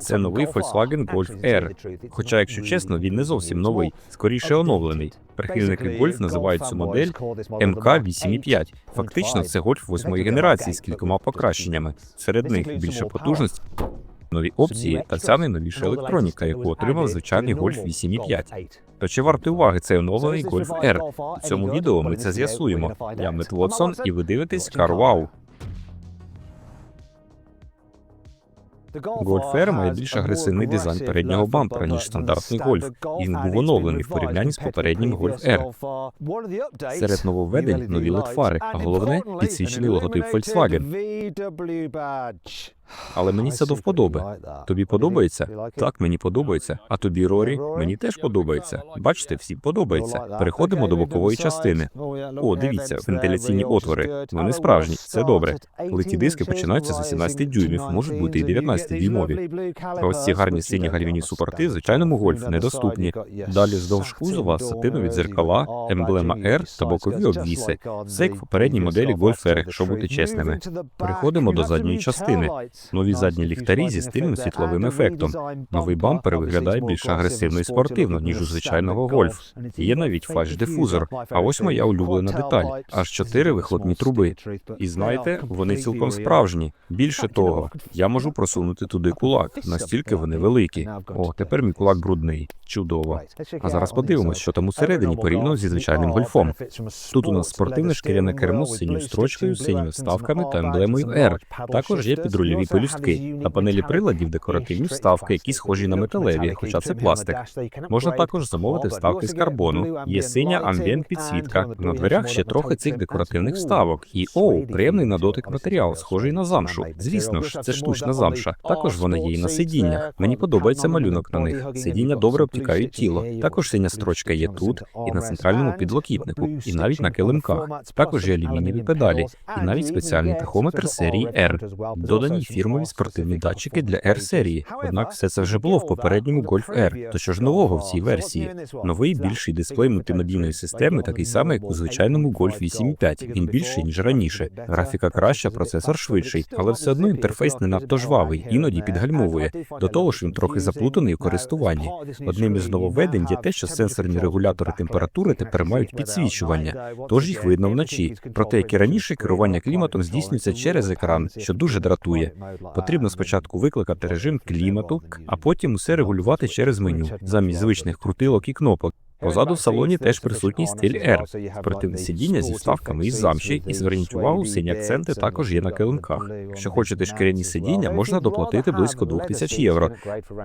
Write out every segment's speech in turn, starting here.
Це новий Volkswagen Golf R. Хоча, якщо чесно, він не зовсім новий, скоріше оновлений. Прихильники Golf називають цю модель МК 8.5. Фактично, це Golf восьмої генерації з кількома покращеннями. Серед них більша потужність, нові опції та ця найновіша електроніка, яку отримав звичайний Golf 8.5. То чи вартий уваги цей оновлений Golf R? У цьому відео ми це з'ясуємо. Я Мет Вотсон, і ви дивитесь CarWow. Golf R має більш агресивний дизайн переднього бампера, ніж стандартний Golf. і Він був оновлений в порівнянні з попереднім Golf R. Серед нововведень нові LED-фари, а головне підсвічений логотип Volkswagen. Але мені це до вподоби. Тобі подобається? Так, мені подобається. А тобі, Рорі, мені теж подобається. Бачите, всім подобається. Переходимо до бокової частини. О, дивіться, вентиляційні отвори. Вони справжні, це добре. Литі диски починаються з 18 дюймів, можуть бути і 19 дюймові. Ось ці гарні сині гальмівні супорти звичайному гольф недоступні. Далі вздовж кузова сатинові дзеркала, емблема R та бокові обвіси. Все як в попередній моделі Golf R, бути чесними. Переходимо до задньої частини. Нові задні ліхтарі зі стильним світловим ефектом. Новий бампер виглядає більш агресивно і спортивно, ніж у звичайного гольф. Є навіть фальш-дифузор. А ось моя улюблена деталь: аж чотири вихлопні труби. І знаєте, вони цілком справжні. Більше того, я можу просунути туди кулак, настільки вони великі. О, тепер мій кулак брудний. Чудово. А зараз подивимось, що там усередині порівняно зі звичайним гольфом. Тут у нас спортивне шкіряне кермо з синьою строчкою, синіми вставками та емблемою R. Також є підрульові пелюстки. На панелі приладів декоративні вставки, які схожі на металеві, хоча це пластик. Можна також замовити вставки з карбону. Є синя амбієнт підсвітка. На дверях ще трохи цих декоративних вставок. І оу, приємний на дотик матеріал, схожий на замшу. Звісно ж, це штучна замша. Також вона є і на сидіннях. Мені подобається малюнок на них. Сидіння добре обтікають тіло. Також синя строчка є тут, і на центральному підлокітнику, і навіть на килимках. Також є алюмінієві педалі, і навіть спеціальний тахометр серії R. Додані фірмові спортивні датчики для R серії. Однак все це вже було в попередньому Golf R. То що ж нового в цій версії? Новий більший дисплей мультимедійної системи, такий самий, як у звичайному Golf 8.5. Він більший ніж раніше. Графіка краща, процесор швидший, але все одно інтерфейс не надто жвавий, іноді підгальмовує. До того ж, він трохи заплутаний у користуванні. Одним із нововведень є те, що сенсорні регулятори температури тепер мають підсвічування, тож їх видно вночі. Проте, як і раніше, керування кліматом здійснюється через екран, що дуже дратує. Потрібно спочатку викликати режим клімату, а потім усе регулювати через меню, замість звичних крутилок і кнопок. Позаду в салоні теж присутній стиль R. Спортивне сидіння зі вставками із замші, і зверніть увагу, сині акценти також є на килимках. Якщо хочете шкіряні сидіння, можна доплатити близько 2000 євро.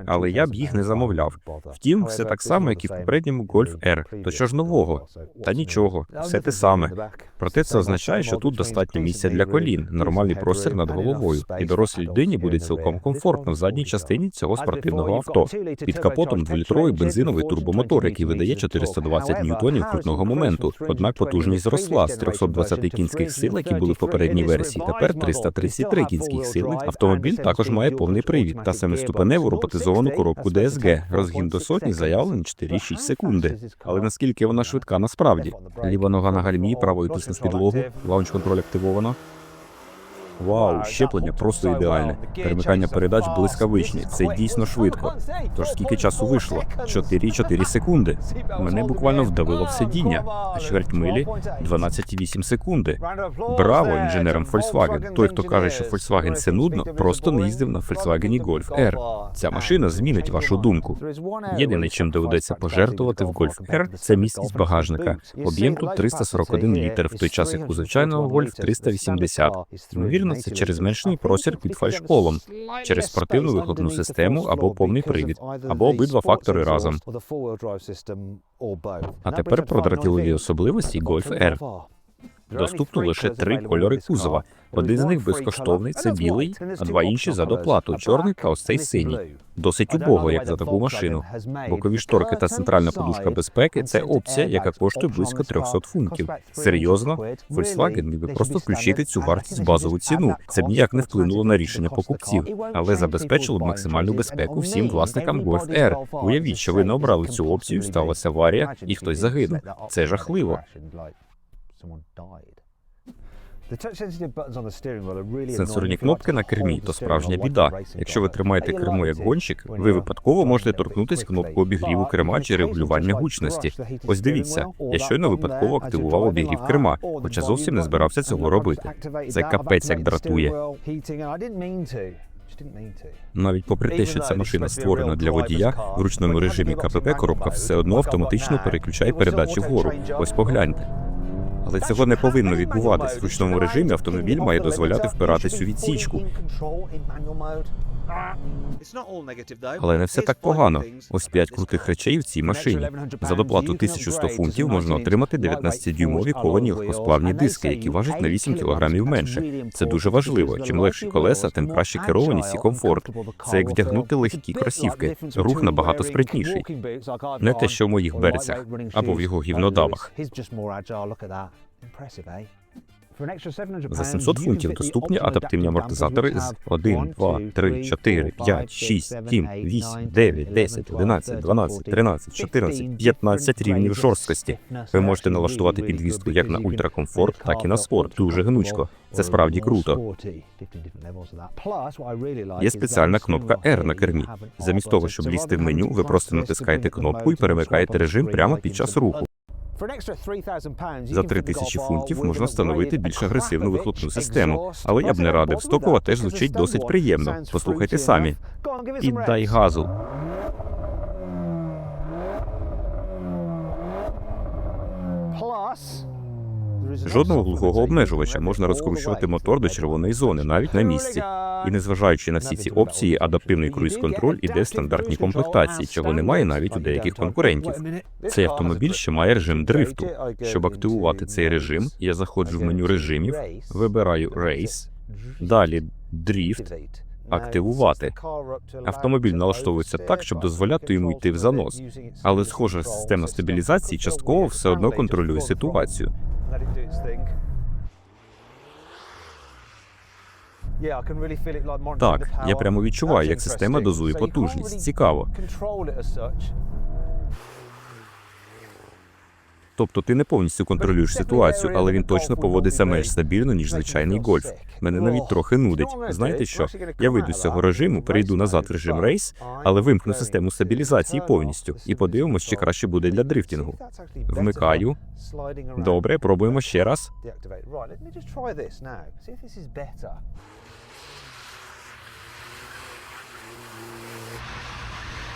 Але я б їх не замовляв. Втім, все так само, як і в попередньому Golf R. То що ж нового? Та нічого, все те саме. Проте це означає, що тут достатньо місця для колін, нормальний простір над головою, і дорослій людині буде цілком комфортно в задній частині цього спортивного авто. Під капотом дволітровий бензиновий турбомотор, який видає 420 ньютонів крутного моменту. Однак потужність зросла з 320 кінських сил, які були в попередній версії. Тепер 333 кінських сили. Автомобіль також має повний привід та семиступеневу роботизовану коробку DSG. Розгін до сотні заявлений 4,6 секунди. Але наскільки вона швидка насправді? Ліва нога на гальмі, правою тисне з підлогу, лаунч контроль активовано. Вау, щеплення просто ідеальне. Перемикання передач блискавичні. Це дійсно швидко. Тож скільки часу вийшло? 4,4 секунди. Мене буквально вдавило в сидіння. А чверть милі 12,8 секунди. Браво інженерам Volkswagen. Той, хто каже, що Volkswagen це нудно, просто не їздив на Volkswagen Golf R. Ця машина змінить вашу думку. Єдине, чим доведеться пожертвувати в Golf R, це місткість багажника. Об'єм тут 341 літр, в той час як у звичайного Golf 380. Ймовірно, це через зменшений простір під фальшколом, через спортивну вихлопну систему або повний привід, або обидва фактори разом. А тепер про дратілові особливості Golf R. Доступно лише три кольори кузова. Один з них безкоштовний, це білий, а два інші за доплату чорний та ось цей синій. Досить убого, як за таку машину. Бокові шторки та центральна подушка безпеки це опція, яка коштує близько 300 фунтів. Серйозно, Volkswagen міг би просто включити цю вартість в базову ціну. Це б ніяк не вплинуло на рішення покупців, але забезпечило б максимальну безпеку всім власникам Golf R. Уявіть, що ви не обрали цю опцію, сталася аварія, і хтось загинув. Це жахливо. Сенсорні кнопки на кермі то справжня біда. Якщо ви тримаєте кермо як гонщик, ви випадково можете торкнутися кнопку обігріву керма чи регулювання гучності. Ось дивіться, я щойно випадково активував обігрів керма, хоча зовсім не збирався цього робити. Це капець як дратує. Навіть попри те, що ця машина створена для водія, в ручному режимі КПП коробка все одно автоматично переключає передачі вгору. Ось погляньте. Але цього не повинно відбуватись. В ручному режимі автомобіль має дозволяти впиратись у відсічку. Але не все так погано. Ось п'ять крутих речей в цій машині. За доплату 1100 фунтів можна отримати 19-дюймові ковані легкосплавні диски, які важать на 8 кілограмів менше. Це дуже важливо. Чим легші колеса, тим краще керованість і комфорт. Це як вдягнути легкі кросівки. Рух набагато спритніший. Не те, що в моїх берцях або в його гівнодавах. За 700 фунтів доступні адаптивні амортизатори з 1, 2, 3, 4, 5, 6, 7, 8, 9, 10, 11, 12, 13, 14, 15 рівнів жорсткості. Ви можете налаштувати підвіску як на ультракомфорт, так і на спорт. Дуже гнучко. Це справді круто. Є спеціальна кнопка R на кермі. Замість того, щоб лізти в меню, ви просто натискаєте кнопку і перемикаєте режим прямо під час руху. За 3 тисячі фунтів можна встановити більш агресивну вихлопну систему, але я б не радив. Стокова теж звучить досить приємно. Послухайте самі. І дай газу. Жодного глухого обмежувача можна розкручувати мотор до червоної зони, навіть на місці. І незважаючи на всі ці опції, адаптивний круїз-контроль іде в стандартній комплектації, чого немає навіть у деяких конкурентів. Цей автомобіль ще має режим дрифту. Щоб активувати цей режим, я заходжу в меню режимів, вибираю Race, далі дріфт, активувати. Автомобіль налаштовується так, щоб дозволяти йому йти в занос. Але схожа система стабілізації частково все одно контролює ситуацію. Так, я прямо відчуваю, як система дозує потужність. Цікаво. Тобто ти не повністю контролюєш ситуацію, але він точно поводиться менш стабільно, ніж звичайний гольф. Мене навіть трохи нудить. Знаєте що? Я вийду з цього режиму, перейду назад в режим рейс, але вимкну систему стабілізації повністю і подивимось, чи краще буде для дрифтінгу. Вмикаю. Добре, пробуємо ще раз.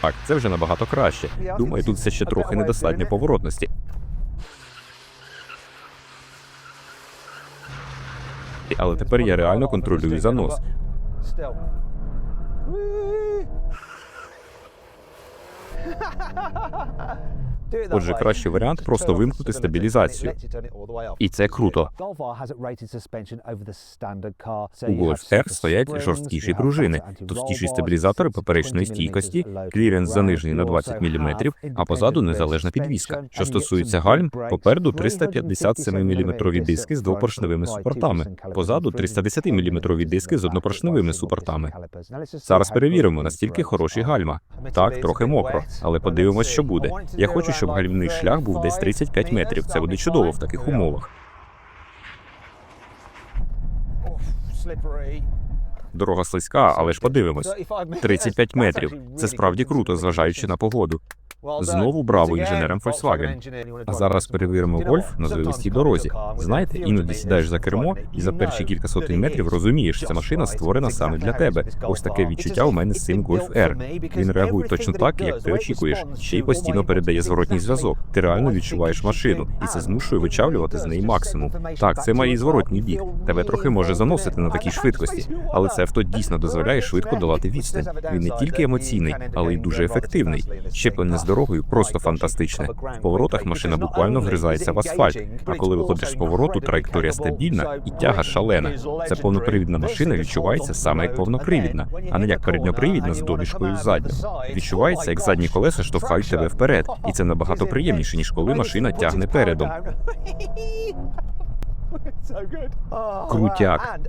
Так, це вже набагато краще. Думаю, тут все ще трохи недостатньо поворотності. Але тепер я реально контролюю занос. Отже, кращий варіант просто вимкнути стабілізацію. І це круто. У Golf R стоять жорсткіші пружини, товстіші стабілізатори поперечної стійкості, кліренс занижений на 20 мм, а позаду незалежна підвіска. Що стосується гальм, попереду 357 мм диски з двопоршневими супортами, позаду 310 мм диски з однопоршневими супортами. Зараз перевіримо, настільки хороші гальма. Так, трохи мокро, але подивимось, що буде. Я хочу, щоб гальмівний шлях був десь 35 метрів. Це буде чудово в таких умовах. Дорога слизька, але ж подивимось. 35 метрів. Це справді круто, зважаючи на погоду. Знову браво інженерам Volkswagen. А зараз перевіримо гольф на звивистій дорозі. Знаєте, іноді сідаєш за кермо і за перші кілька сотень метрів розумієш, ця машина створена саме для тебе. Ось таке відчуття у мене з цим Golf R. Він реагує точно так, як ти очікуєш. Ще й постійно передає зворотній зв'язок. Ти реально відчуваєш машину, і це змушує вичавлювати з неї максимум. Так, це має і зворотній бік. Тебе трохи може заносити на такій швидкості, але це авто дійсно дозволяє швидко долати відстань. Він не тільки емоційний, але й дуже ефективний. Щеплення з дорогою просто фантастичне. В поворотах машина буквально вгризається в асфальт. А коли виходиш з повороту, траєкторія стабільна і тяга шалена. Це повнопривідна машина відчувається саме як повнопривідна, а не як передньопривідна з домішкою задню. Відчувається, як задні колеса штовхають тебе вперед, і це набагато приємніше, ніж коли машина тягне передом. Крутяк.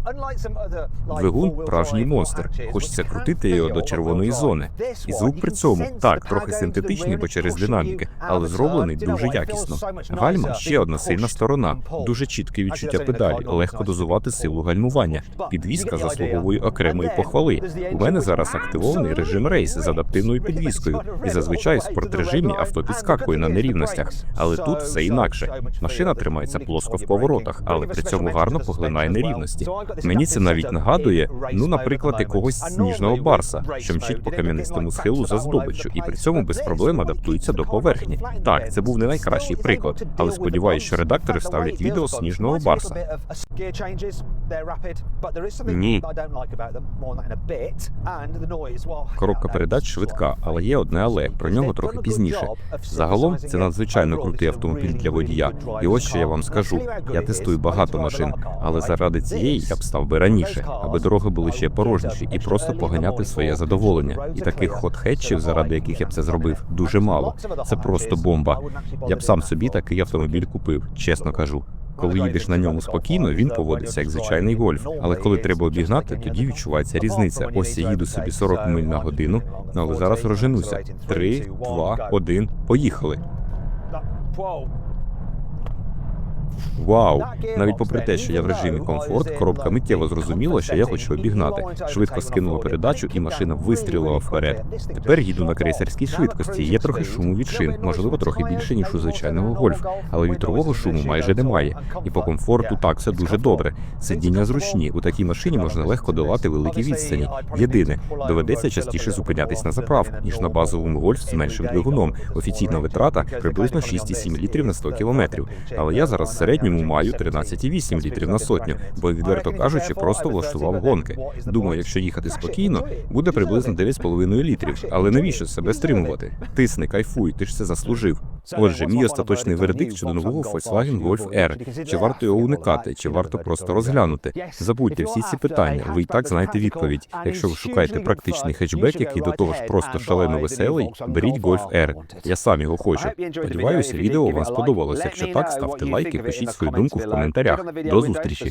Двигун – справжній монстр. Хочеться крутити його до червоної зони. І звук при цьому так трохи синтетичний, бо через динаміки, але зроблений дуже якісно. Гальма ще одна сильна сторона. Дуже чітке відчуття педалі, легко дозувати силу гальмування. Підвізка заслуговує окремої похвали. У мене зараз активований режим рейс з адаптивною підвіскою, і зазвичай в спортрежимі авто підскакує на нерівностях. Але тут все інакше. Машина тримається плоско в поворотах, але при цьому гарно поглинає нерівності. Мені це навіть нагадує, ну, наприклад, якогось сніжного барса, що мчить по кам'янистому схилу за здобиччю, і при цьому без проблем адаптується до поверхні. Так, це був не найкращий приклад, але сподіваюся, що редактори вставлять відео сніжного барса. Ні. Коробка передач швидка, але є одне але про нього трохи пізніше. Загалом це надзвичайно крутий автомобіль для водія. І ось що я вам скажу: я тестую багато машин, але заради цієї я б став би раніше, аби дороги були ще порожніші і просто поганяти своє задоволення. І таких хот-хетчів, заради яких я б це зробив, дуже мало. Це просто бомба. Я б сам собі такий автомобіль купив, чесно кажу. Коли їдеш на ньому спокійно, він поводиться як звичайний гольф. Але коли треба обігнати, тоді відчувається різниця. Ось я їду собі 40 миль на годину, але зараз розженуся. Три, два, один, поїхали. Вау! Навіть попри те, що я в режимі комфорт, коробка миттєво зрозуміла, що я хочу обігнати. Швидко скинула передачу, і машина вистрілила вперед. Тепер їду на крейсерській швидкості. Є трохи шуму від шин, можливо, трохи більше ніж у звичайного гольф, але вітрового шуму майже немає. І по комфорту так все дуже добре. Сидіння зручні. У такій машині можна легко долати великі відстані. Єдине, доведеться частіше зупинятись на заправку, ніж на базовому гольф з меншим двигуном. Офіційна витрата приблизно 6,7 літрів на 100 кілометрів. Але я зараз середньому маю 13,8 літрів на сотню, бо відверто кажучи, просто влаштував гонки. Думаю, якщо їхати спокійно, буде приблизно 9,5 літрів. Але навіщо себе стримувати? Тисни, кайфуй, ти ж це заслужив. Отже, мій остаточний вердикт щодо нового Volkswagen Golf R. Чи варто його уникати, чи варто просто розглянути? Забудьте всі ці питання. Ви і так знаєте відповідь. Якщо ви шукаєте практичний хетчбек, який до того ж просто шалено веселий, беріть Golf R. Я сам його хочу. Сподіваюся, відео вам сподобалось. Якщо так, ставте лайки, пишіть свою думку в коментарях. До зустрічі.